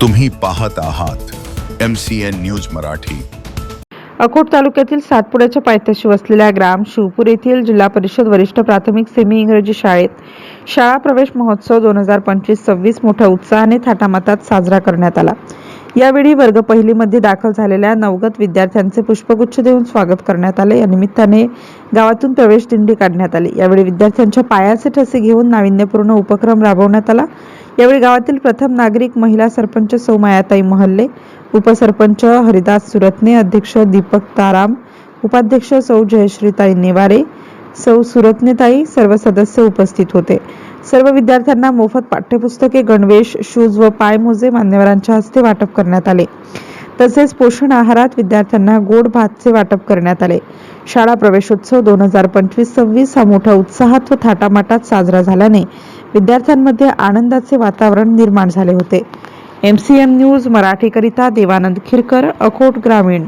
तुम्ही पाहत आहात M C N news Marathi. Akot तालुक्यातील सातपुड्याच्या पायथ्याशी वसलेल्या ग्राम शिवपूर येथील जिल्हा परिषद वरिष्ठ प्राथमिक सेमी इंग्रजी शाळेत शाळा प्रवेश महोत्सव दोन हजार पंचवीस सव्वीस मोठ्या उत्साहाने थाटामातात साजरा करण्यात आला. यावेळी वर्ग पहिलीमध्ये दाखल झालेल्या नवगत विद्यार्थ्यांचे पुष्पगुच्छ देऊन स्वागत करण्यात आले. या निमित्ताने गावातून प्रवेश दिंडी काढण्यात आली. यावेळी विद्यार्थ्यांच्या पायाचे ठसे घेऊन नाविन्यपूर्ण उपक्रम राबवण्यात आला. यावेळी गावातील प्रथम नागरिक महिला सरपंच सौ मायाताई महल्ले उपसरपंच हरिदास सुरतने अध्यक्ष दीपक ताराम उपाध्यक्ष सौ जयश्रीताई नेवारे सौ सुरत्नेताई सर्व सदस्य उपस्थित होते. सर्व विद्यार्थ्यांना मोफत पाठ्यपुस्तके गणवेश शूज व पायमोजे मान्यवरांच्या हस्ते वाटप करण्यात आले. तसेच पोषण आहारात विद्यार्थ्यांना गोड भातचे वाटप करण्यात आले. शाळा प्रवेशोत्सव दोन हजार पंचवीस सव्वीस हा मोठ्या उत्साहात व थाटामाटात साजरा झाल्याने विद्यार्थ्यांमध्ये आनंदाचे वातावरण निर्माण झाले होते. एम सी एम न्यूज मराठीकरिता देवानंद खिरकर अकोट ग्रामीण.